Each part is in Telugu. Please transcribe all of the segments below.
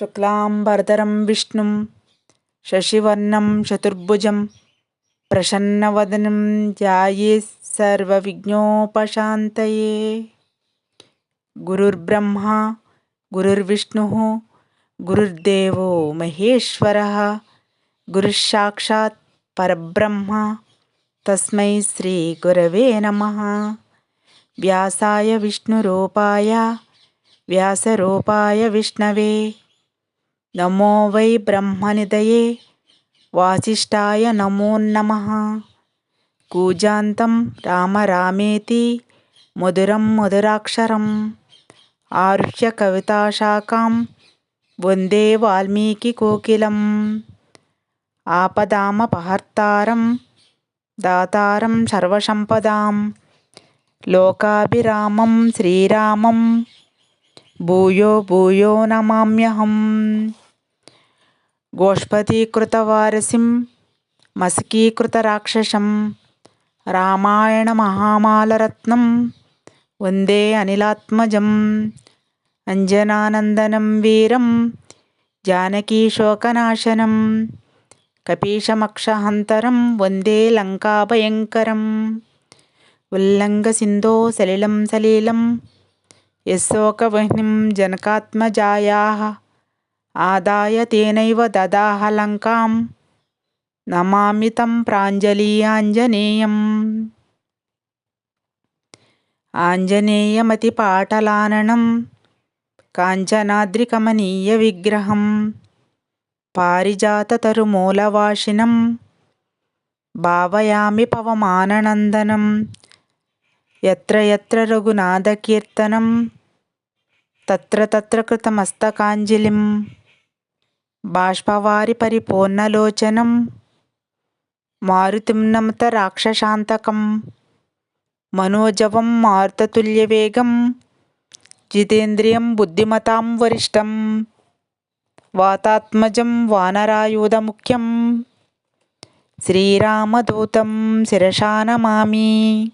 शुक्लाम्बरधरं विष्णुं शशिवर्णं चतुर्भुजं प्रसन्नवदनं ध्यायेत् सर्वविघ्नोपशान्तये। गुरुर्ब्रह्मा गुरुर्विष्णुः गुरुर्देवो महेश्वरः गुरुस्साक्षात् परब्रह्म तस्मै श्रीगुरवे नमः। व्यासाय विष्णुरूपाय व्यासरूपाय विष्णवे నమో వై బ్రహ్మనిదయే. వాసిష్ఠాయ నమో నమ. కూజాంతం రామరామేతి మధురం మధురాక్షరం. ఆరుహ్య కవితాశాఖాం వందే వాల్మీకి కోకిలం. ఆపదామపహర్తారం దాతారం సర్వసంపదాం. లోకాభిరామం శ్రీరామం. భూయో భూయో నమామ్యహం. గోష్పదీకృతవారసిం మసికీకృతరాక్షసం రామాయణ మహామాలరత్నం వందే అనిలాత్మజం అంజనానందనం వీరం జానకీశోకనాశనం కపీశమక్షహంతరం వందే లంకాభయంకరం ఉల్లంఘసిందో సలిలం సలీలం యశోకవహ్నిం జనకాత్మజాయా. ఆదాయ తేనైవ దదాహ లంకాం నమామి తం ఆంజనేయమతి పాటలాననం కాంచనాద్రికమనీయ విగ్రహం పారిజాతతరుమూలవాసినం భావయామి పవమాననందనం. ఎత్ర ఎత్ర రఘునాథకీర్తనం. తత్ర తత్ర కృతమస్తకాంజలిం. బాష్పవారి పరిపూర్ణలోచనం మారుతిమ్నమత రాక్షశాంతకం మనోజవం మారుతతుల్యవేగం జితేంద్రియం బుద్ధిమతాం వరిష్టం వాతాత్మజం వానరాయుధముఖ్యం శ్రీరామదూతం శిరశానమామి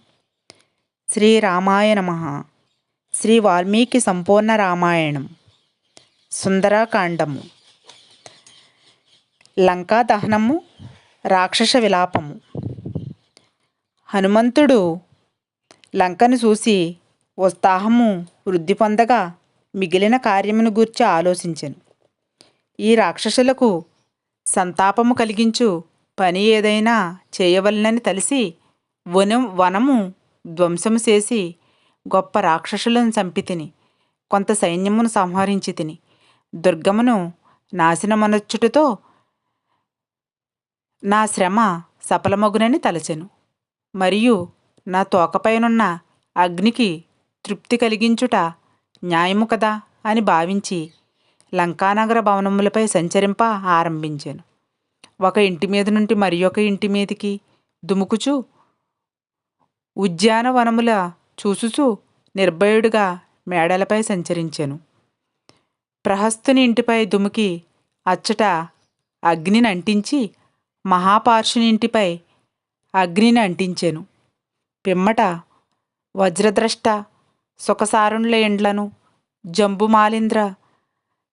శ్రీరామాయ నమ. శ్రీ వాల్మీకి సంపూర్ణ రామాయణం. సుందరాకాండము. లంకా దహనము రాక్షస విలాపము. హనుమంతుడు లంకను చూసి ఉత్సాహము వృద్ధి పొందగా మిగిలిన కార్యమును గూర్చి ఆలోచించాను. ఈ రాక్షసులకు సంతాపము కలిగించు పని ఏదైనా చేయవలనని తలిసి వనం వనము ధ్వంసము చేసి గొప్ప రాక్షసులను చంపితిని కొంత సైన్యమును సంహరించి తిని దుర్గమును నాశనమనొచ్చుటతో నా శ్రమ సఫలమగునని తలచెను. మరియు నా తోకపైనున్న అగ్నికి తృప్తి కలిగించుట న్యాయము కదా అని భావించి లంకానగర భవనములపై సంచరింప ఆరంభించాను. ఒక ఇంటి మీద నుండి మరి ఒక ఇంటి మీదికి దుముకుచు ఉద్యానవనముల చూసుచూ నిర్భయుడిగా మేడలపై సంచరించాను. ప్రహస్తుని ఇంటిపై దుముకి అచ్చట అగ్నిని అంటించి మహాపార్షుని ఇంటిపై అగ్నిని అంటించాను. పిమ్మట వజ్రద్రష్ట సుఖసారుణుల ఎండ్లను జంబుమాలింద్ర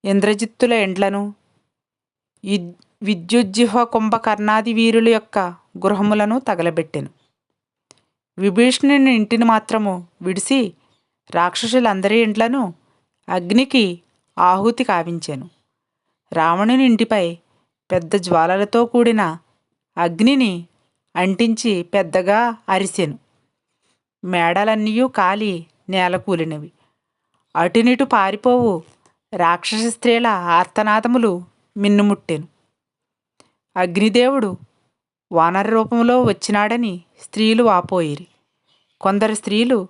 ఇంద్రజిత్తుల ఎండ్లను విద్యుజ్జిహ కుంభకర్ణాది వీరుల యొక్క గృహములను తగలబెట్టెను. విభీషణుని ఇంటిని మాత్రము విడిసి రాక్షసులందరి ఇంట్లను అగ్నికి ఆహుతి కావించాను. రావణుని ఇంటిపై పెద్ద జ్వాలలతో కూడిన అగ్నిని అంటించి పెద్దగా అరిసెను. మేడలన్నీ కాలి నేలకూలినవి. అటునిటు పారిపోవు రాక్షస స్త్రీల ఆర్తనాదములు మిన్నుముట్టెను. అగ్నిదేవుడు వానర రూపంలో వచ్చినాడని స్త్రీలు వాపోయిరి. కొందరు స్త్రీలు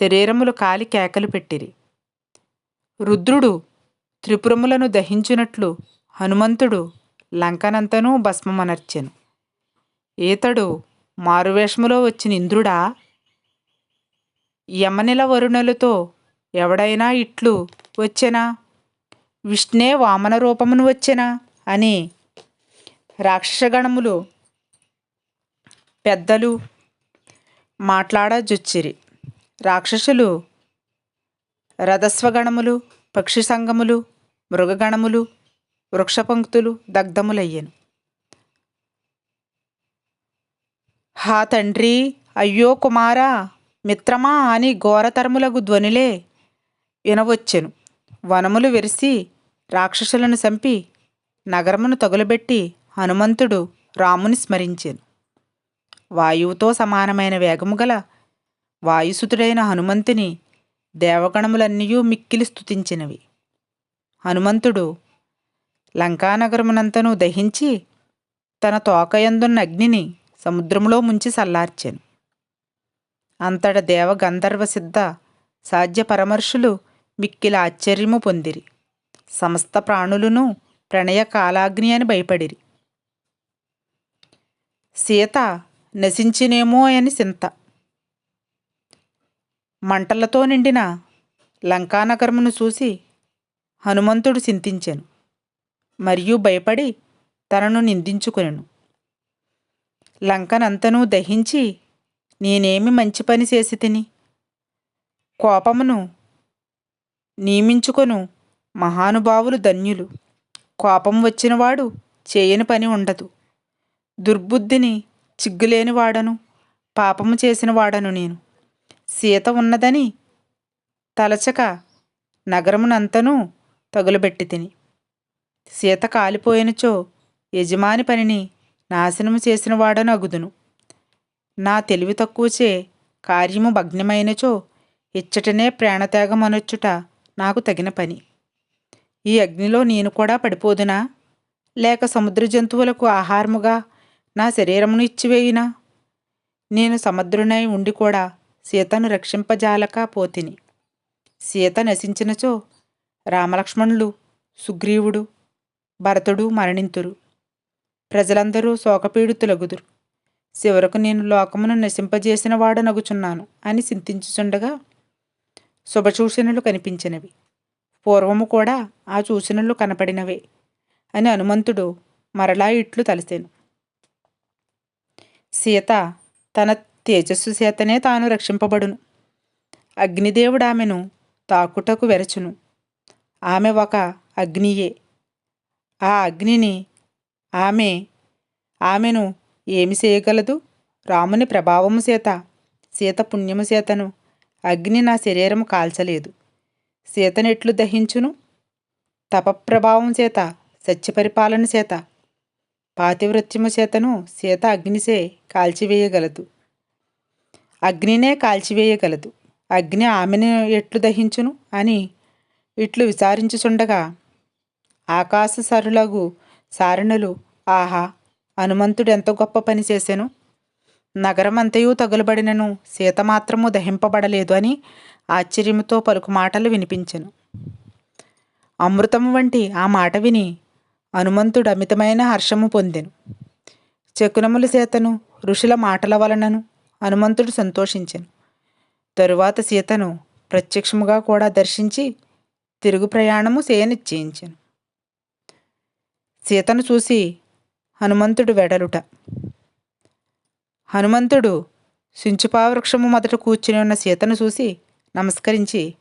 శరీరములు కాలి కేకలు పెట్టిరి. రుద్రుడు త్రిపురములను దహించినట్లు హనుమంతుడు లంకనంతనూ భస్మమనర్చెను. ఈతడు మారువేషములో వచ్చిన ఇంద్రుడా యమనిల వరుణులతో ఎవడైనా ఇట్లు వచ్చెనా? విష్ణే వామన రూపమును వచ్చెనా? అని రాక్షసగణములు పెద్దలు మాట్లాడజొచ్చిరి. రాక్షసులు రథస్వగణములు పక్షి సంగములు మృగగణములు వృక్షపంక్తులు దగ్ధములయ్యను. హా తండ్రి అయ్యో కుమారా మిత్రమా అని ఘోరతరములగు ధ్వనిలే వినవచ్చెను. వనములు విరిసి రాక్షసులను చంపి నగరమును తగులబెట్టి హనుమంతుడు రాముని స్మరించెను. వాయువుతో సమానమైన వేగము గల వాయుసుతుడైన హనుమంతుని దేవగణములన్నీ మిక్కిలి స్తుతించినవి. హనుమంతుడు లంకానగరమునంతను దహించి తన తోకయందున్న అగ్నిని సముద్రంలో ముంచి సల్లార్చాను. అంతట దేవ గంధర్వ సిద్ధ సాధ్య పరమర్షులు మిక్కిల ఆశ్చర్యము పొందిరి. సమస్త ప్రాణులను ప్రణయ కాలాగ్ని అని భయపడిరి. సీత నశించినేమో అని చింత. మంటలతో నిండిన లంకానగరమును చూసి హనుమంతుడు చింతించాను. మరియు భయపడి తనను నిందించుకొనెను. లంకనంతను దహించి నేనేమి మంచి పని చేసి తిని కోపమును నియమించుకొను మహానుభావులు ధన్యులు. కోపం వచ్చినవాడు చేయని పని ఉండదు. దుర్బుద్ధిని చిగ్గులేని వాడను పాపము చేసిన వాడను నేను. సీత ఉన్నదని తలచక నగరమునంతనూ తగులబెట్టి తిని. సీత కాలిపోయినచో యజమాని పనిని నాశనము చేసిన వాడను అగుదును నా తెలివి తక్కువచే కార్యము భగ్నమైనచో ఇచ్చటనే ప్రాణత్యాగమనొచ్చుట నాకు తగిన పని. ఈ అగ్నిలో నేను కూడా పడిపోదునా? లేక సముద్ర జంతువులకు ఆహారముగా నా శరీరమును ఇచ్చివేయినా? నేను సముద్రునై ఉండి కూడా సీతను రక్షింపజాలక పోతిని. సీత నశించినచో రామలక్ష్మణులు సుగ్రీవుడు భరతుడు మరణింతురు. ప్రజలందరూ శోకపీడితులగుదురు. చివరకు నేను లోకమును నశింపజేసిన వాడనగుచున్నాను అని చింతించుచుండగా శుభసూచనలు కనిపించినవి. పూర్వము కూడా ఆ సూచనలు కనపడినవే అని హనుమంతుడు మరలా ఇట్లు తలసాను సీత తన తేజస్సు చేతనే తాను రక్షింపబడును. అగ్నిదేవుడు ఆమెను తాకుటకు వెరచును. ఆమె ఒక అగ్నియే. ఆ అగ్నిని ఆమె. ఆమెను ఏమి చేయగలదు? రాముని ప్రభావము చేత సీత పుణ్యము చేతను అగ్ని నా శరీరము కాల్చలేదు. సీతనెట్లు దహించును. తపప్రభావం చేత సత్యపరిపాలన చేత పాతివృత్యము చేతను సీత అగ్నిసే కాల్చివేయగలదు. అగ్నినే కాల్చివేయగలదు. అగ్ని ఆమెను ఎట్లు దహించును అని ఇట్లు విచారించుచుండగా ఆకాశ సరులగు సారణులు ఆహా హనుమంతుడు ఎంత గొప్ప పని చేశాను. నగరమంతయు తగులబడినను సీత మాత్రము దహింపబడలేదు అని ఆశ్చర్యముతో పలుకు మాటలు వినిపించెను. అమృతము వంటి ఆ మాట విని హనుమంతుడు అమితమైన హర్షము పొందెను. చకునముల సీతను ఋషుల మాటల వలనను హనుమంతుడు సంతోషించెను. తరువాత సీతను ప్రత్యక్షముగా కూడా దర్శించి తిరుగు ప్రయాణము చేయనిశ్చయించాను. సీతను చూసి హనుమంతుడు వెడలుట. హనుమంతుడు సించుపావృక్షము మొదట కూర్చుని ఉన్న సీతను చూసి నమస్కరించి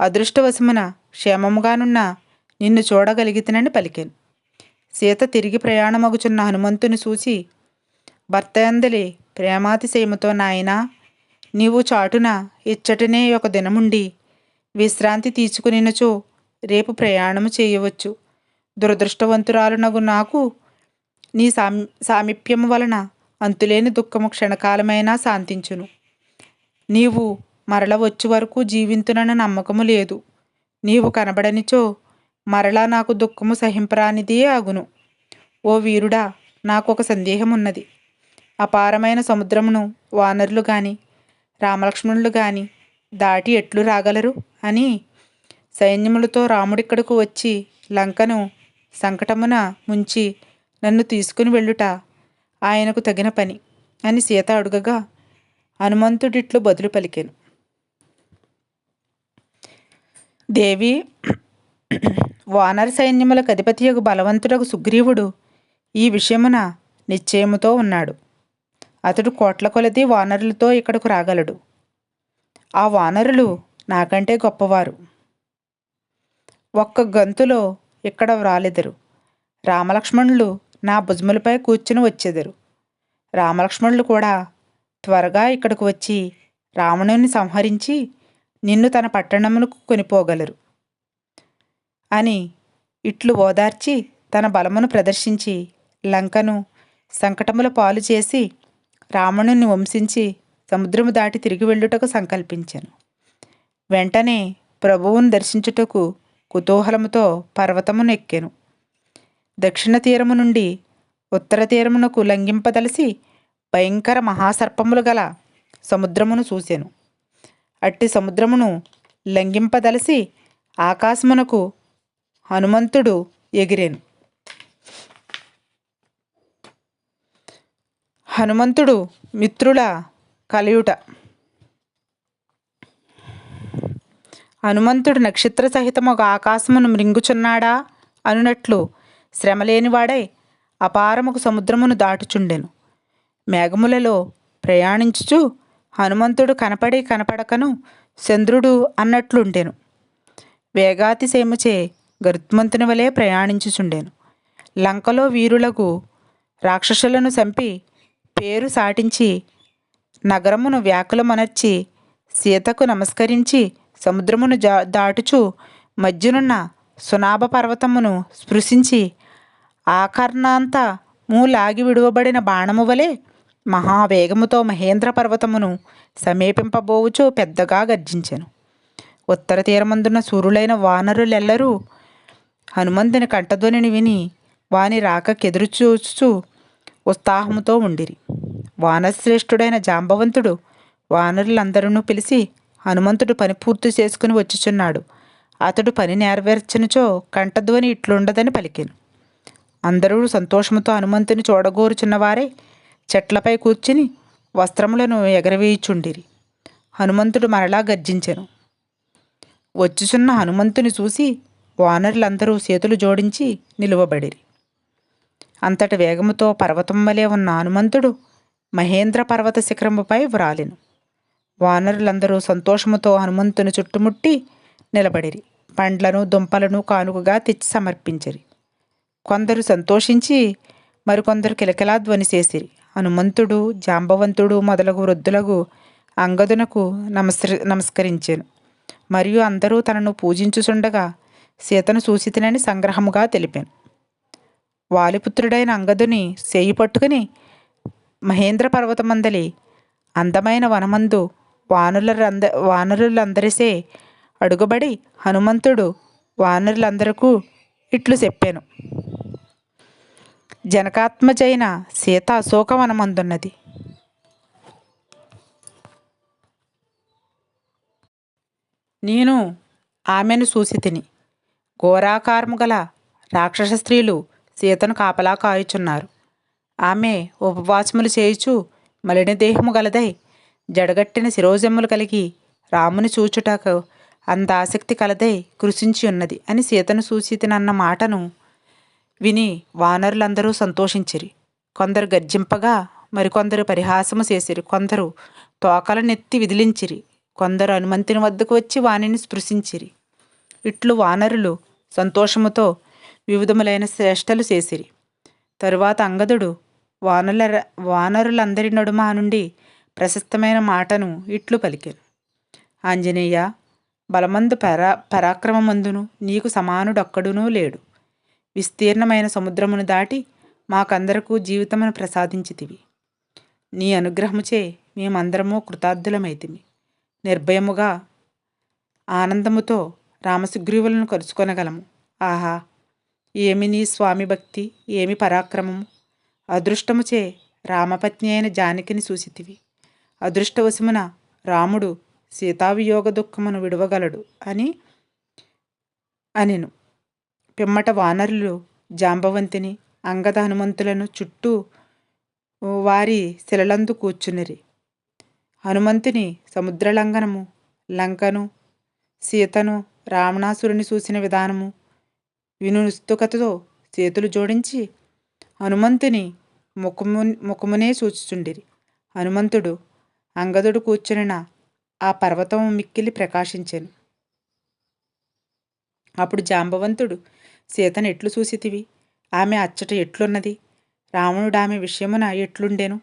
అదృష్టవశమున క్షేమముగానున్న నిన్ను చూడగలిగితేనని పలికాను. సీత తిరిగి ప్రయాణమగుచున్న హనుమంతుని చూసి భర్త అందలి ప్రేమాతిశయముతో నాయనా నీవు చాటున ఇచ్చటనే ఒక దినముండి విశ్రాంతి తీసుకునినచో రేపు ప్రయాణము చేయవచ్చు. దురదృష్టవంతురాలునగు నాకు నీ సామి సామీప్యము వలన అంతులేని దుఃఖము క్షణకాలమైనా శాంతించును. నీవు మరల వచ్చి వరకు జీవింతునన్న నమ్మకము లేదు. నీవు కనబడనిచో మరలా నాకు దుఃఖము సహింపరానిదే అగును ఓ వీరుడా నాకు ఒక సందేహం ఉన్నది అపారమైన సముద్రమును వానరులు గాని రామలక్ష్మణులు గాని దాటి ఎట్లు రాగలరు? అని సైన్యములతో రాముడిక్కడకు వచ్చి లంకను సంకటమున ముంచి నన్ను తీసుకుని వెళ్ళుట ఆయనకు తగిన పని అని సీత అడుగగా హనుమంతుడిట్లు బదులు పలికాను. దేవి వానర సైన్యములకు అధిపతియగు బలవంతుడకు సుగ్రీవుడు ఈ విషయమున నిశ్చయముతో ఉన్నాడు. అతడు కోట్ల కొలది వానరులతో ఇక్కడకు రాగలడు. ఆ వానరులు నాకంటే గొప్పవారు. ఒక్క గంతులో ఇక్కడ వ్రాలెదరు రామలక్ష్మణులు నా భుజములపై కూర్చుని వచ్చెదరు. రామలక్ష్మణులు కూడా త్వరగా ఇక్కడకు వచ్చి రావణుని సంహరించి నిన్ను తన పట్టణమునకు కొనిపోగలరు అని ఇట్లు ఓదార్చి తన బలమును ప్రదర్శించి లంకను సంకటముల పాలు చేసి రావణుని వంశించి సముద్రము దాటి తిరిగి వెళ్ళుటకు సంకల్పించాను. వెంటనే ప్రభువును దర్శించుటకు కుతూహలముతో పర్వతమును ఎక్కాను దక్షిణ తీరము నుండి ఉత్తర తీరమునకు లంఘింపదలిసి భయంకర మహాసర్పములు గల సముద్రమును చూశాను అట్టి సముద్రమును లంఘింపదలిసి ఆకాశమునకు హనుమంతుడు ఎగిరేను. హనుమంతుడు మిత్రుల కలియుట. హనుమంతుడు నక్షత్ర సహితం ఒక ఆకాశమును మృంగుచున్నాడా అనునట్లు శ్రమలేనివాడై అపారముకు సముద్రమును దాటుచుండెను. మేఘములలో ప్రయాణించుచు హనుమంతుడు కనపడి కనపడకను చంద్రుడు అన్నట్లుండెను. వేగాతిశయముచే గరుత్మంతుని వలె ప్రయాణించుచుండెను. లంకలో వీరులకు రాక్షసులను చంపి పేరు సాటించి నగరమును వ్యాకులమనర్చి సీతకు నమస్కరించి సముద్రమును జా దాటుచు మధ్యనున్న సునాభ పర్వతమును స్పృశించి ఆకర్ణాంత లాగి విడువబడిన బాణము వలె మహావేగముతో మహేంద్ర పర్వతమును సమీపింపబోవుచు పెద్దగా గర్జించెను. ఉత్తర తీరమందున్న సూర్యులైన వానరులెల్లరూ హనుమంతుని కంఠధ్వనిని విని వాని రాకకెదురు చూచు ఉత్సాహముతో ఉండిరి. వానశ్రేష్ఠుడైన జాంబవంతుడు వానరులందరూ పిలిచి హనుమంతుడు పని పూర్తి చేసుకుని వచ్చుచున్నాడు. అతడు పని నెరవేర్చనుచో కంఠధ్వని ఇట్లుండదని పలికాను. అందరూ సంతోషముతో హనుమంతుని చూడగోరుచున్నవారే చెట్లపై కూర్చుని వస్త్రములను ఎగరవేయుచుండిరి. హనుమంతుడు మరలా గర్జించెను. వచ్చుచున్న హనుమంతుని చూసి వానరులందరూ చేతులు జోడించి నిలువబడిరి. అంతటి వేగముతో పర్వతం వలె ఉన్న హనుమంతుడు మహేంద్ర పర్వత శిఖరముపై వ్రాలెను. వానరులందరూ సంతోషముతో హనుమంతుని చుట్టుముట్టి నిలబడిరి. పండ్లను దుంపలను కానుకగా తెచ్చి సమర్పించిరి. కొందరు సంతోషించి మరికొందరు కిలకిలా ధ్వనిచేసిరి హనుమంతుడు జాంబవంతుడు మొదలగు వృద్ధులకు అంగదునకు నమస్కరి నమస్కరించాను. మరియు అందరూ తనను పూజించుచుండగా సీతను చూసితినని సంగ్రహముగా తెలిపాను. వాలిపుత్రుడైన అంగదుని చేయి పట్టుకుని మహేంద్ర పర్వతమందలి అందమైన వనమందు వానరులంద వానరులందరిసే అడుగుబడి హనుమంతుడు వానరులందరకు ఇట్లు చెప్పాను. జనకాత్మజైన సీత అశోకవనమందున్నది నేను ఆమెను చూసి తిని ఘోరాకారము గల రాక్షస స్త్రీలు సీతను కాపలా కాయుచున్నారు. ఆమె ఉపవాసములు చేయుచు మలిన దేహము గలదై జడగట్టిన శిరోజమ్ములు కలిగి రాముని చూచుటకు అంత ఆసక్తి కలదై కృషించి ఉన్నది అని సీతను సూచితినన్న మాటను విని వానరులందరూ సంతోషించిరి. కొందరు గర్జింపగా మరికొందరు పరిహాసము చేసిరి. కొందరు తోకలనెత్తి విదిలించిరి. కొందరు హనుమంతుని వద్దకు వచ్చి వానిని స్పృశించిరి. ఇట్లు వానరులు సంతోషముతో వివిధములైన శ్రేష్టలు చేసిరి. తరువాత అంగదుడు వానరుల వానరులందరి నడుమ నుండి ప్రశస్తమైన మాటను ఇట్లు పలికెను. ఆంజనేయ బలమందు పరా పరాక్రమమందును నీకు సమానుడొక్కడునూ లేడు. విస్తీర్ణమైన సముద్రమును దాటి మాకందరకు జీవితమును ప్రసాదించితివి. నీ అనుగ్రహముచే మేమందరము కృతార్థులమైతిమి. నిర్భయముగా ఆనందముతో రామసుగ్రీవులను కలుసుకొనగలము. ఆహా! ఏమి నీ స్వామి భక్తి ఏమి పరాక్రమము? అదృష్టముచే రామపత్ని అయిన జానకిని చూసితివి. అదృష్టవశమున రాముడు సీతావియోగ దుఃఖమును విడవగలడు అని అనెను. పిమ్మట వానరులు జాంబవంతిని అంగద హనుమంతులను చుట్టూ వారి శిలలందు కూర్చునిరి. హనుమంతుని సముద్రలంఘనము లంకను సీతను రావణాసురుని చూసిన విధానము వినుస్తుకతతో చేతులు జోడించి హనుమంతుని ముఖము ముఖమునే చూచుచుండిరి హనుమంతుడు అంగదుడు కూర్చునిన ఆ పర్వతం మిక్కిలి ప్రకాశించెను. అప్పుడు జాంబవంతుడు సీతను ఎట్లు చూసితివి? ఆమె అచ్చట ఎట్లున్నది? రావణుడు ఆమె విషయమున ఎట్లుండెను?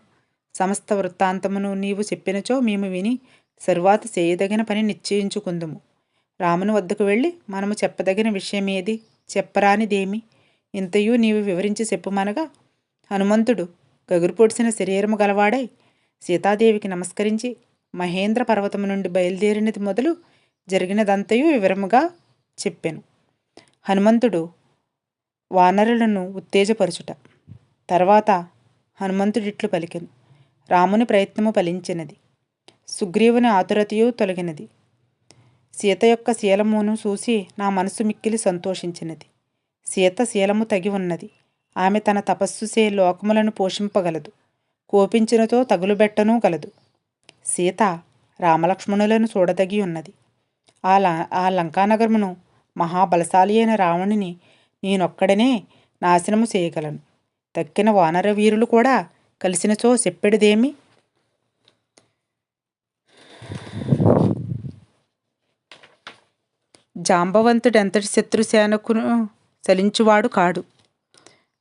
సమస్త వృత్తాంతమును నీవు చెప్పినచో మేము విని తరువాత చేయదగిన పని నిశ్చయించుకుందుము. రాముని వద్దకు వెళ్ళి మనము చెప్పదగిన విషయమేది చెప్పరానిదేమి? ఇంతయూ నీవు వివరించి చెప్పుమనగా హనుమంతుడు గగురుపొడిసిన శరీరము గలవాడై సీతాదేవికి నమస్కరించి మహేంద్ర పర్వతము నుండి బయలుదేరినది మొదలు జరిగినదంతయు వివరముగా చెప్పాను. హనుమంతుడు వానరులను ఉత్తేజపరచుట. తర్వాత హనుమంతుడిట్లు పలికెను. రాముని ప్రయత్నము ఫలించినది. సుగ్రీవుని ఆతురతయు తొలగినది. సీత యొక్క శీలమును చూసి నా మనసు మిక్కిలి సంతోషించినది. సీత శీలము తగి ఉన్నది. ఆమె తన తపస్సుసే లోకములను పోషింపగలదు. కోపించినతో తగులుబెట్టనూ గలదు. సీత రామలక్ష్మణులను చూడదగి ఉన్నది ఆ ల ఆ లంకానగరమును మహాబలశాలి అయిన రావణుని నేనొక్కడనే నాశనము చేయగలను. తక్కిన వానర వీరులు కూడా కలిసినచో చెప్పెడిదేమి? జాంబవంతుడెంతటి శత్రుసేనకును చలించువాడు కాడు.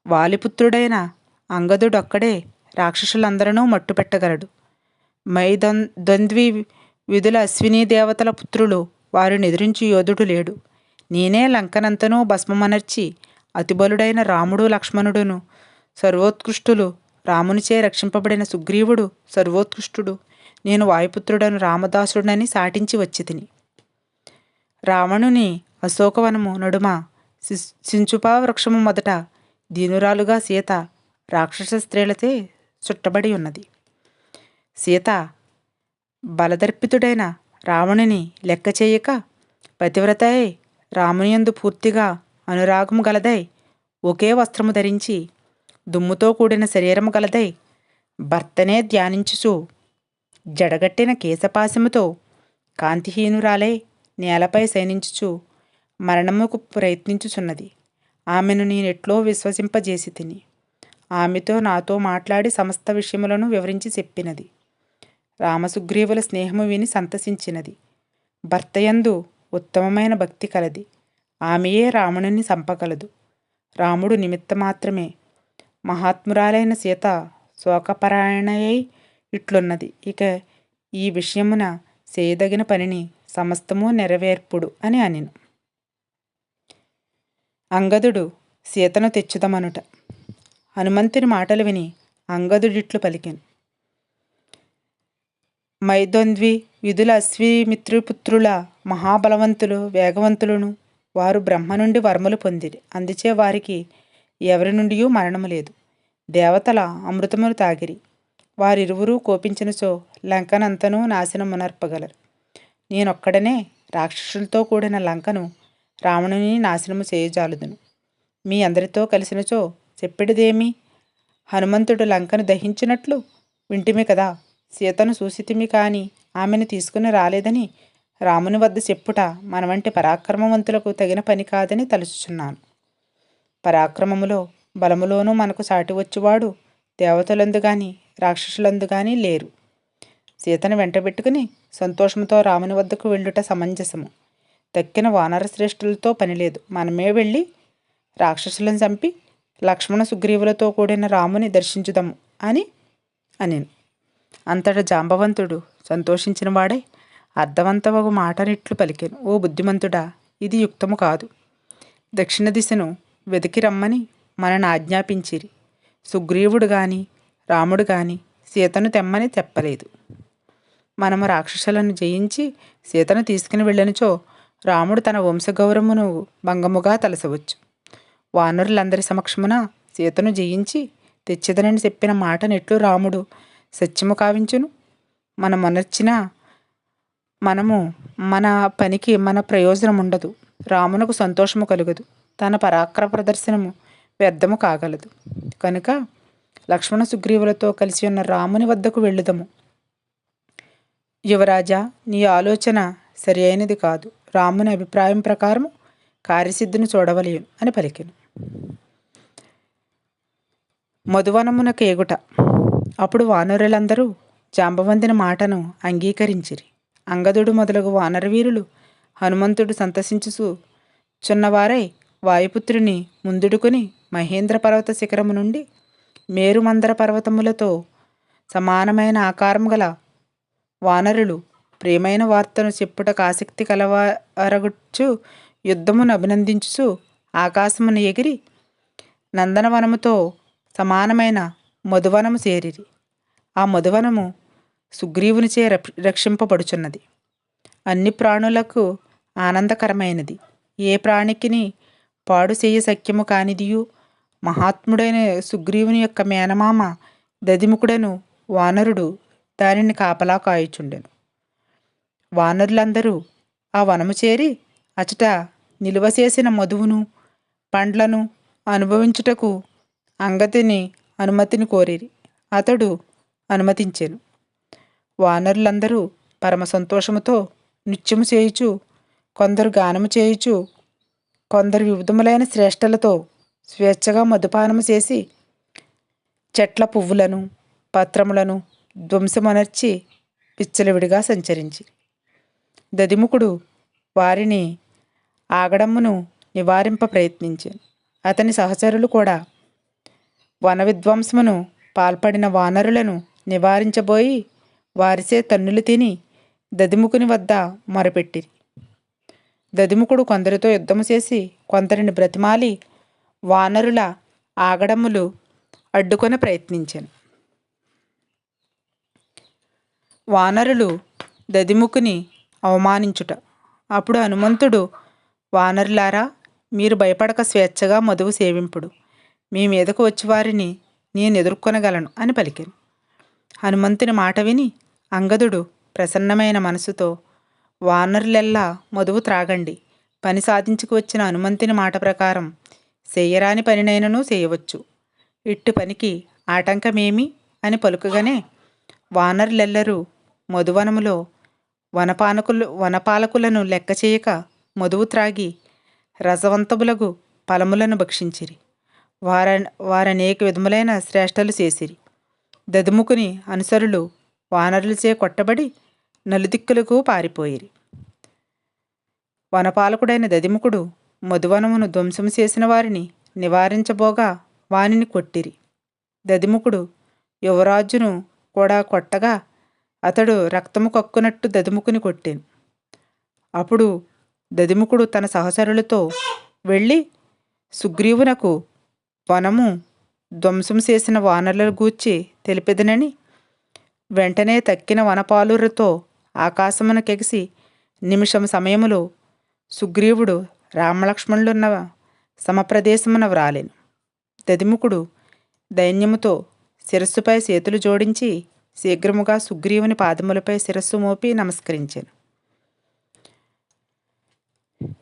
వాలిపుత్రుడైన అంగదుడొక్కడే రాక్షసులందరనూ మట్టుపెట్టగలడు. మైదొన్ ద్వంద్వి విధుల అశ్వినీ దేవతల పుత్రులు వారిని ఎదిరించి యోధుడు లేడు. నేనే లంకనంతనూ భస్మమనర్చి అతిబలుడైన రాముడు లక్ష్మణుడును. సర్వోత్కృష్టులు రామునిచే రక్షింపబడిన సుగ్రీవుడు సర్వోత్కృష్టుడు. నేను వాయుపుత్రుడను రామదాసుడనని సాటించి వచ్చి తిని రావణుని అశోకవనము నడుమ సించుపా వృక్షము మొదట దీనురాలుగా సీత రాక్షస స్త్రీలతే చుట్టబడి ఉన్నది. సీత బలదర్పితుడైన రావణుని లెక్క చేయక పతివ్రత రామునియందు పూర్తిగా అనురాగము గలదై ఒకే వస్త్రము ధరించి దుమ్ముతో కూడిన శరీరము గలదై భర్తనే ధ్యానించుచు జడగట్టిన కేశపాశముతో కాంతిహీనురాలై నేలపై శయనించుచు మరణముకు ప్రయత్నించుచున్నది. ఆమెను నేనెట్లో విశ్వసింపజేసి తిని ఆమెతో నాతో మాట్లాడి సమస్త విషయములను వివరించి చెప్పినది. రామసుగ్రీవుల స్నేహము విని సంతసించినది. భర్తయందు ఉత్తమమైన భక్తి కలది. ఆమెయే రావణుని చంపగలదు? రాముడు నిమిత్త మాత్రమే మహాత్మురాలైన సీత శోకపరాయణయై ఇట్లున్నది. ఇక ఈ విషయమున చేయదగిన పనిని సమస్తము నెరవేర్పుడు అని అనిను. అంగదుడు సీతను తెచ్చుదమనుట. హనుమంతుని మాటలు విని అంగదుడిట్లు పలికెను. మైదొంద్వి విధుల అశ్విమిత్రిపుత్రుల మహాబలవంతులు వేగవంతులను వారు బ్రహ్మ నుండి వర్మలు పొందిరి. అందుచే వారికి ఎవరి నుండి మరణము లేదు. దేవతల అమృతములు తాగిరి. వారిరువురూ కోపించినచో లంకనంతనూ నాశనమునర్పగలరు నేనొక్కడనే రాక్షసులతో కూడిన లంకను రావణుని నాశనము చేయజాలుదును. మీ అందరితో కలిసినచో చెప్పిడిదేమి? హనుమంతుడు లంకను దహించినట్లు వింటిమి కదా? సీతను చూసితిమి కాని ఆమెను తీసుకుని రాలేదని రాముని వద్ద చెప్పుట మన వంటి పరాక్రమవంతులకు తగిన పని కాదని తలుచుచున్నాను. పరాక్రమములో బలములోనూ మనకు సాటి వచ్చేవాడు దేవతలందు కానీ రాక్షసులందు కానీ లేరు. సీతను వెంటబెట్టుకుని సంతోషంతో రాముని వద్దకు వెళ్ళుట సమంజసము. తక్కిన వానర శ్రేష్ఠులతో పనిలేదు మనమే వెళ్ళి రాక్షసులను చంపి లక్ష్మణ సుగ్రీవులతో కూడిన రాముని దర్శించుదాము అని అనిను. అంతట జాంబవంతుడు సంతోషించిన వాడే అర్థవంతమగు మాటనిట్లు పలికెను. ఓ బుద్ధిమంతుడా ఇది యుక్తము కాదు. దక్షిణ దిశను వెతికి రమ్మని మనను ఆజ్ఞాపించిరి. సుగ్రీవుడు గాని రాముడు గాని సీతను తెమ్మని చెప్పలేదు మనము రాక్షసులను జయించి సీతను తీసుకుని వెళ్ళనిచో రాముడు తన వంశగౌరవమును భంగముగా తలసవచ్చు. వానరులందరి సమక్షమున సీతను జయించి తెచ్చిదనని చెప్పిన మాట నెట్లు రాముడు సత్యము కావించును. మనం మనర్చిన మనము మన పనికి మన ప్రయోజనం ఉండదు. రామునకు సంతోషము కలుగదు. తన పరాక్ర ప్రదర్శనము వ్యర్థము కాగలదు. కనుక లక్ష్మణ సుగ్రీవులతో కలిసి ఉన్న రాముని వద్దకు వెళ్ళుదము. యువరాజా నీ ఆలోచన సరి అయినది కాదు. రాముని అభిప్రాయం ప్రకారము కార్యసిద్ధిని చూడవలేను అని పలికిను. మధువనమున కేగుట అప్పుడు వానరులందరూ జాంబవందిన మాటను అంగీకరించిరి. అంగదుడు మొదలగు వానరవీరులు హనుమంతుడు సంతసించుచు చున్నవారై వాయుపుత్రుని ముందుడుకుని మహేంద్ర పర్వత శిఖరము నుండి మేరుమందర పర్వతములతో సమానమైన ఆకారం గల వానరులు ప్రేమైన వార్తను చెప్పుటకు ఆసక్తి కలవారగుచ్చు యుద్ధమును అభినందించుచు ఆకాశమును ఎగిరి నందనవనముతో సమానమైన మధువనము చేరిరి. ఆ మధువనము సుగ్రీవునిచే రక్షింపబడుచున్నది. అన్ని ప్రాణులకు ఆనందకరమైనది. ఏ ప్రాణికిని పాడు చేయ సఖ్యము కానిదియు మహాత్ముడైన సుగ్రీవుని యొక్క మేనమామ దదిముకుడను వానరుడు దానిని కాపలా కాయుచుండెను. వానరులందరూ ఆ వనము చేరి అచట నిలువ చేసిన మధువును పండ్లను అనుభవించుటకు అంగతిని అనుమతిని కోరిరి. అతడు అనుమతించాను. వానరులందరూ పరమ సంతోషముతో నృత్యము చేయుచు కొందరు గానము చేయుచు కొందరు వివిధములైన శ్రేష్టలతో స్వేచ్ఛగా మధుపానము చేసి చెట్ల పువ్వులను పత్రములను ధ్వంసమనర్చి పిచ్చలవిడిగా సంచరించి. దదిముఖుడు వారిని ఆగడమును నివారింప ప్రయత్నించాను అతని సహచరులు కూడా వన విధ్వంసమును పాల్పడిన వానరులను నివారించబోయి వారిసే తన్నులు తిని దదిముకుని వద్ద మొరపెట్టిరి. దదిముకుడు కొందరితో యుద్ధము చేసి కొందరిని బ్రతిమాలి వానరుల ఆగడములు అడ్డుకొని ప్రయత్నించాను. వానరులు దదిముకుని అవమానించుట. అప్పుడు హనుమంతుడు వానరులారా మీరు భయపడక స్వేచ్ఛగా మధువు సేవింపుడు. మీ మీదకు వచ్చి వారిని నేను ఎదుర్కొనగలను అని పలికాను. హనుమంతుని మాట విని అంగదుడు ప్రసన్నమైన మనసుతో వానరులెల్లా మధువు త్రాగండి. పని సాధించుకు వచ్చిన హనుమంతుని మాట ప్రకారం చేయరాని పనినైనను చేయవచ్చు ఇట్టు పనికి ఆటంకమేమి అని పలుకగానే వానరులెల్లరూ మధువనములో వనపానకులు వనపాలకులను లెక్క చేయక మధువు త్రాగి రసవంతములగు ఫలములను భక్షించిరి. వార వారనేక విధములైన శ్రేష్టలు చేసిరి. దదుముకుని అనుసరులు వానరులచే కొట్టబడి నలుదిక్కులకు పారిపోయిరి. వనపాలకుడైన దదిముకుడు మధువనమును ధ్వంసం చేసిన వారిని నివారించబోగా వానిని కొట్టిరి. దదిముకుడు యువరాజును కూడా కొట్టగా అతడు రక్తము కక్కునట్టు దదిముకుని కొట్టాను. అప్పుడు దదిముకుడు తన సహచరులతో వెళ్ళి సుగ్రీవునకు వనము ధ్వంసం చేసిన వానరుల గూర్చి తెలిపెదనని వెంటనే తక్కిన వనపాలురతో ఆకాశమునకెగిసి నిమిషం సమయములో సుగ్రీవుడు రామలక్ష్మణులున్న సమప్రదేశమున వ్రాలెను. దదిముకుడు దైన్యముతో శిరస్సుపై చేతులు జోడించి శీఘ్రముగా సుగ్రీవుని పాదములపై శిరస్సు మోపి నమస్కరించాను.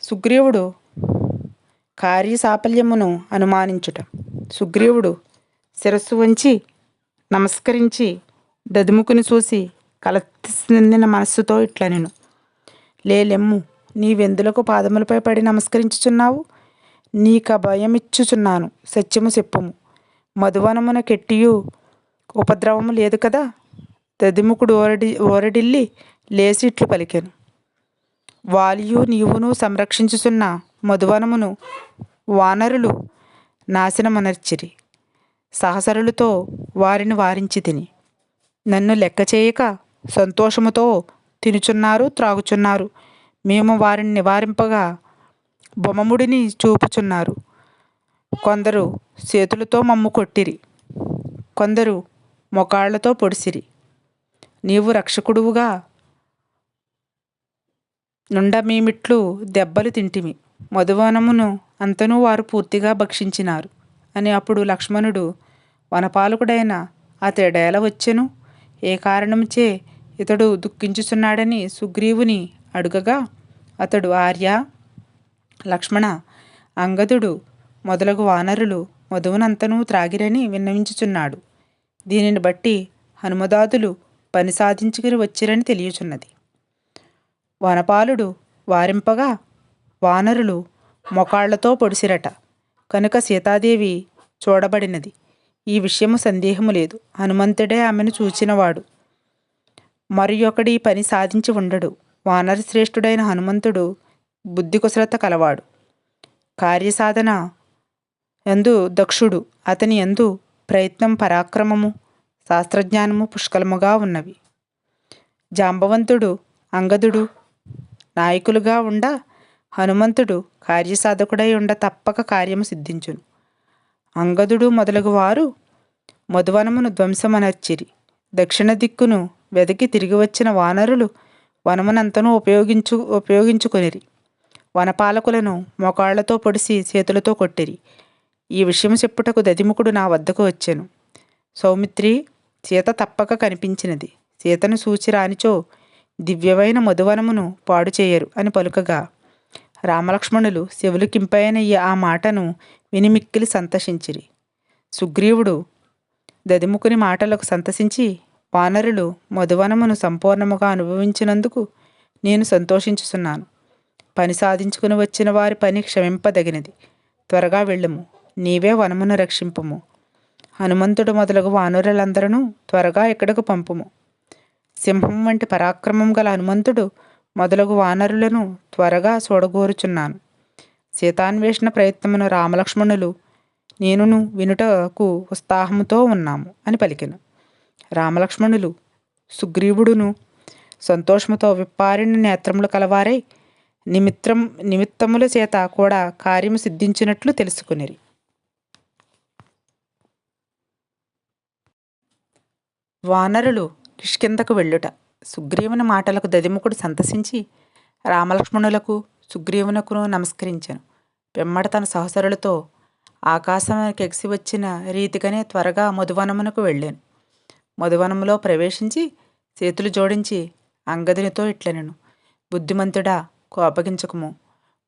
సుగ్రీవుడు కార్యసాఫల్యమును అనుమానించుట. సుగ్రీవుడు శిరస్సు వంచి నమస్కరించి దదుముకుని చూసి కలతిందిన మనస్సుతో ఇట్లా నేను. లేలెమ్ము నీవెందులకు పాదములపై పడి నమస్కరించుచున్నావు? నీక భయమిచ్చుచున్నాను సత్యము చెప్పుము. మధువనమున కెట్టియు ఉపద్రవము లేదు కదా? దదిముకుడు ఓరడి ఓరడిల్లి లేచి ఇట్లు పలికాను. వాలియు నీవును సంరక్షించుచున్న మధువనమును వానరులు నాశనమనర్చిరి. సహసరులతో వారిని వారించి తిని. నన్ను లెక్క చేయక సంతోషముతో తినుచున్నారు త్రాగుచున్నారు. మేము వారిని నివారింపగా బొమ్మముడిని చూపుచున్నారు. కొందరు చేతులతో మమ్ము కొట్టిరి కొందరు మొకాళ్ళతో పొడిసిరి. నీవు రక్షకుడువుగా నుండమేమిట్లు దెబ్బలు తింటిమి. మధువనమును అంతనూ వారు పూర్తిగా భక్షించినారు. అని అప్పుడు లక్ష్మణుడు వనపాలకుడైన అతడేల వచ్చెను. ఏ కారణంచే ఇతడు దుఃఖించుచున్నాడని సుగ్రీవుని అడుగగా అతడు ఆర్య లక్ష్మణ అంగదుడు మొదలగు వానరులు మధువునంతనూ త్రాగిరని విన్నవించుచున్నాడు. దీనిని బట్టి హనుమదాదులు పని సాధించుకుని వచ్చిరని తెలియచున్నది. వనపాలుడు వారింపగా వానరులు మొకాళ్ళతో పొడిసిరట. కనుక సీతాదేవి చూడబడినది. ఈ విషయము సందేహము లేదు. హనుమంతుడే ఆమెను చూచినవాడు. మరి ఒకడి పని సాధించి ఉండడు. వానర శ్రేష్ఠుడైన హనుమంతుడు బుద్ధి కుశలత కలవాడు. కార్యసాధన ఎందు దక్షుడు. అతని ఎందు ప్రయత్నం పరాక్రమము శాస్త్రజ్ఞానము పుష్కలముగా ఉన్నవి. జాంబవంతుడు అంగదుడు నాయకులుగా ఉండ హనుమంతుడు కార్యసాధకుడై ఉండ తప్పక కార్యము సిద్ధించును. అంగదుడు మొదలగు వారు మధువనమును ధ్వంసమనర్చిరి. దక్షిణ దిక్కును వెదకి తిరిగి వచ్చిన వానరులు వనమునంతను ఉపయోగించు ఉపయోగించుకొనిరి. వనపాలకులను మోకాళ్ళతో పొడిసి చేతులతో కొట్టిరి. ఈ విషయం చెప్పుటకు దదిముఖుడు నా వద్దకు వచ్చాను. సౌమిత్రి సీత తప్పక కనిపించినది. సీతను సూచి రానిచో దివ్యమైన మధువనమును పాడు చేయరు అని పలుకగా. రామలక్ష్మణులు శివులు కింపైన ఆ మాటను వినిమిక్కిలి సంతసించిరి. సుగ్రీవుడు దదిముకుని మాటలకు సంతసించి వానరులు మధువనమును సంపూర్ణముగా అనుభవించినందుకు నేను సంతోషించుచున్నాను. పని సాధించుకుని వచ్చిన వారి పని క్షమింపదగినది. త్వరగా వెళ్ళము. నీవే వనమును రక్షింపము. హనుమంతుడు మొదలగు వానరులందరూ త్వరగా ఇక్కడకు పంపుము. సింహం వంటి పరాక్రమం గల హనుమంతుడు మొదలగు వానరులను త్వరగా చూడగోరుచున్నాను సీతాన్వేషణ ప్రయత్నమును రామలక్ష్మణులు నేనును వినుటకు ఉత్సాహముతో ఉన్నాము అని పలికెను. రామలక్ష్మణులు సుగ్రీవుడును సంతోషముతో విప్పారిన నేత్రములు కలవారై నిమిత్రం నిమిత్తముల చేత కూడా కార్యము సిద్ధించినట్లు తెలుసుకునిరి. వానరులు కిష్కిందకు వెళ్ళుట సుగ్రీవుని మాటలకు దదిముకుడు సంతసించి రామలక్ష్మణులకు సుగ్రీవునకును నమస్కరించాను. పిమ్మట తన సహసరులతో ఎగిసి వచ్చిన రీతిగానే త్వరగా మధువనమునకు వెళ్ళాను. మధువనములో ప్రవేశించి చేతులు జోడించి అంగదునితో ఇట్లనెను. బుద్ధిమంతుడా కోపగించకము.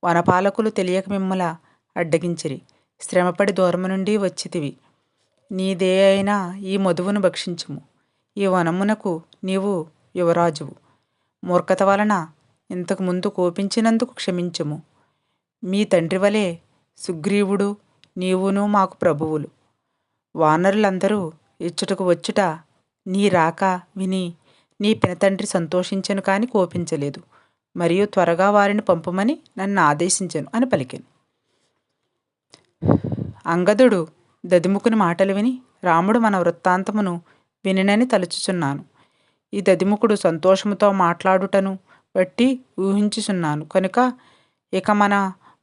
వనపాలకులు తెలియక మిమ్మల అడ్డగించిరి. శ్రమపడి దూరము నుండి వచ్చితివి. నీదే అయినా ఈ మధువును భక్షించుము. ఈ వనమునకు నీవు యువరాజువు. మూర్ఖత వలన ఇంతకు ముందు కోపించినందుకు క్షమించుము. మీ తండ్రి వలె సుగ్రీవుడు నీవును మాకు ప్రభువులు. వానరులందరూ ఇచ్చుటకు వచ్చుట నీ రాక విని నీ పినతండ్రి సంతోషించను కాని కోపించలేదు. మరియు త్వరగా వారిని పంపమని నన్ను ఆదేశించను అని పలికాను. అంగదుడు దదిముకుని మాటలు విని రాముడు మన వృత్తాంతమును వినినని తలుచుచున్నాను. ఈ దదిముకుడు సంతోషముతో మాట్లాడుటను బట్టి ఊహించుచున్నాను. కనుక ఇక మన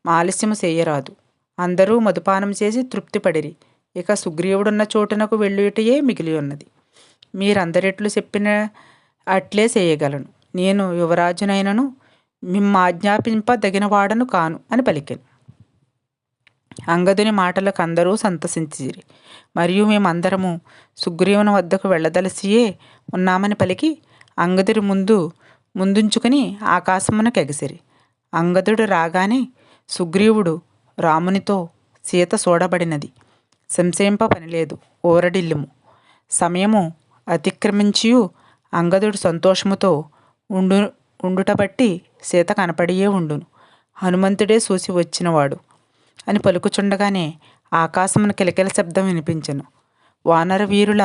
ఆలస్యము చేయరాదు. అందరూ మధుపానం చేసి తృప్తిపడిరి ఇక సుగ్రీవుడున్న చోటునకు వెళ్ళుటయే మిగిలి ఉన్నది మీరందరిట్లు చెప్పిన అట్లే చేయగలను. నేను యువరాజునైనను మిమ్మాజ్ఞాపింపదగినవాడను కాను అని పలికాను. అంగదుని మాటలకు అందరూ సంతసించిరి. మరియు మేమందరము సుగ్రీవుని వద్దకు వెళ్ళదలసియే ఉన్నామని పలికి అంగదుడి ముందు ముందుంచుకుని ఆకాశమునకు ఎగసిరి. అంగదుడు రాగానే సుగ్రీవుడు రామునితో సీత చూడబడినది సంశయింప పనిలేదు ఓరడిల్లుము. సమయము అతిక్రమించియు అంగదుడు సంతోషముతో ఉండు ఉండుటబట్టి సీత కనపడియే ఉండును. హనుమంతుడే చూసి వచ్చినవాడు అని పలుకుచుండగానే ఆకాశమున కిలకిల శబ్దం వినిపించెను. వానర వీరుల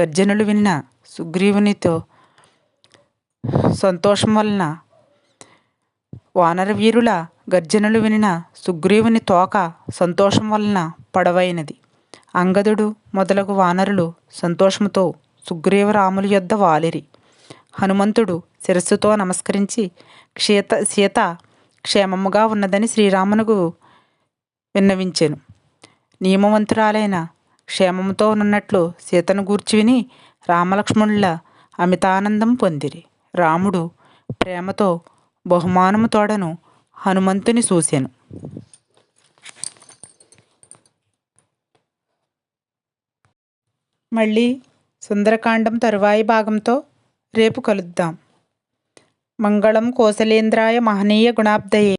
గర్జనులు విన్న సుగ్రీవునితో సంతోషం వలన వానరవీరుల గర్జనలు వినిన సుగ్రీవుని తోక సంతోషం వలన పొడవైనది. అంగదుడు మొదలగు వానరులు సంతోషముతో సుగ్రీవరాముల యొద్ద వాలిరి. హనుమంతుడు శిరస్సుతో నమస్కరించి క్షీత సీత క్షేమముగా ఉన్నదని శ్రీరామునకు విన్నవించెను. నియమవంతురాలైన క్షేమముతో ఉన్నట్లు సీతను గూర్చి విని రామలక్ష్మణుల అమితానందం పొందిరి. రాముడు ప్రేమతో బహుమానము తోడను హనుమంతుని చూశాను మళ్ళీ సుందరకాండం తరువాయి భాగంతో రేపు కలుద్దాం. మంగళం కోసలేంద్రాయ మహనీయ గుణాబ్దయే.